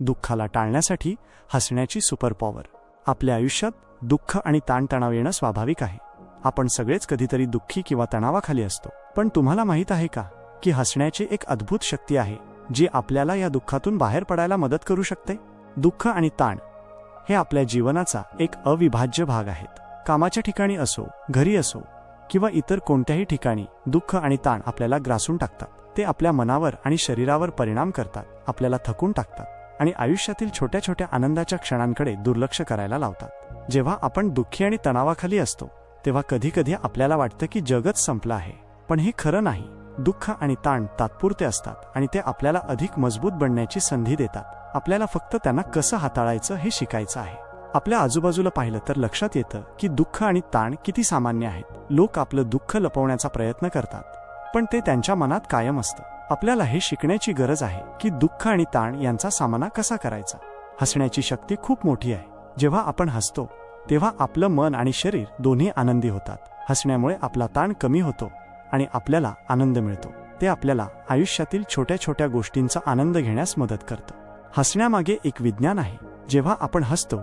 दुःखाला टाळण्यासाठी हसण्याची super power आपल्या आयुष्यात दुःख आणि ताणतणाव येणं स्वाभाविक आहे. आपण सगळेच कधीतरी दुःखी किंवा तणावाखाली असतो. पण तुम्हाला माहीत आहे का की हसण्याची एक अद्भुत शक्ती आहे जी आपल्याला या दुःखातून बाहेर पडायला मदत करू शकते? दुःख आणि ताण हे आपल्या जीवनाचा एक अविभाज्य भाग आहेत. कामाच्या ठिकाणी असो घरी असो किंवा इतर कोणत्याही ठिकाणी दुःख आणि ताण आपल्याला ग्रासून टाकतात. ते आपल्या मनावर आणि शरीरावर परिणाम करतात आपल्याला थकून टाकतात. आणि आयुष्यातील छोट्या छोट्या आनंदाच्या क्षणांकडे दुर्लक्ष करायला लावतात. जेव्हा आपण दुःखी आणि तणावाखाली असतो तेव्हा कधीकधी आपल्याला वाटतं की जगच संपलं आहे. पण हे खरं नाही. दुःख आणि ताण तात्पुरते असतात आणि ते आपल्याला अधिक मजबूत बनण्याची संधी देतात. आपल्याला फक्त त्यांना कसं हाताळायचं हे शिकायचं आहे. आपल्या आजूबाजूला पाहिलं तर लक्षात येतं की दुःख आणि ताण किती सामान्य आहेत. लोक आपलं दुःख लपवण्याचा प्रयत्न करतात पण ते त्यांच्या मनात कायम असतं. आपल्याला हे शिकण्याची गरज आहे की दुःख आणि ताण यांचा सामना कसा करायचा. हसण्याची शक्ती खूप मोठी आहे. जेव्हा आपण हसतो तेव्हा आपलं मन आणि शरीर दोन्ही आनंदी होतात. हसण्यामुळे आपला ताण कमी होतो आणि आपल्याला आनंद मिळतो. ते आपल्याला आयुष्यातील छोट्या छोट्या गोष्टींचा आनंद घेण्यास मदत करतं. हसण्यामागे एक विज्ञान आहे. जेव्हा आपण हसतो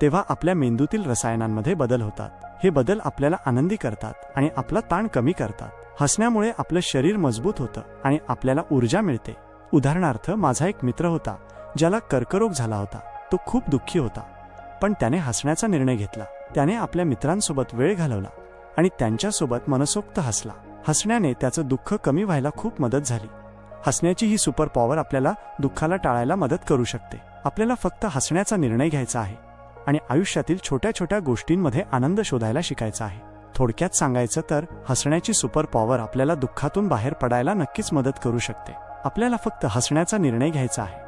तेव्हा आपल्या मेंदूतील रसायनांमध्ये बदल होतात. हे बदल आपल्याला आनंदी करतात आणि आपला ताण कमी करतात. हसण्यामुळे आपलं शरीर मजबूत होतं आणि आपल्याला ऊर्जा मिळते. उदाहरणार्थ माझा एक मित्र होता ज्याला कर्करोग झाला होता. तो खूप दुःखी होता. पण त्याने हसण्याचा निर्णय घेतला. त्याने आपल्या मित्रांसोबत वेळ घालवला आणि त्यांच्यासोबत मनसोक्त हसला. हसण्याने त्याचं दुःख कमी व्हायला खूप मदत झाली. हसण्याची ही सुपर पॉवर आपल्याला दुःखाला टाळायला मदत करू शकते. आपल्याला फक्त हसण्याचा निर्णय घ्यायचा आहे. आणि आयुष्यातील छोट्या छोट्या गोष्टींमध्ये आनंद शोधायला शिकायचा आहे. थोडक्यात सांगायचं तर हसण्याची सुपर पॉवर आपल्याला दुःखातून बाहेर पडायला नक्कीच मदत करू शकते. आपल्याला फक्त हसण्याचा निर्णय घ्यायचा आहे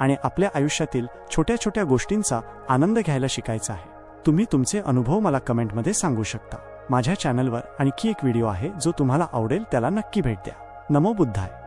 आणि आपल्या आयुष्यातील छोट्या छोट्या गोष्टींचा आनंद घ्यायला शिकायचा आहे. तुम्ही तुमचे अनुभव मला कमेंटमध्ये सांगू शकता. माझ्या चॅनलवर आणखी एक व्हिडिओ आहे जो तुम्हाला आवडेल त्याला नक्की भेट द्या. नमो बुद्धाय.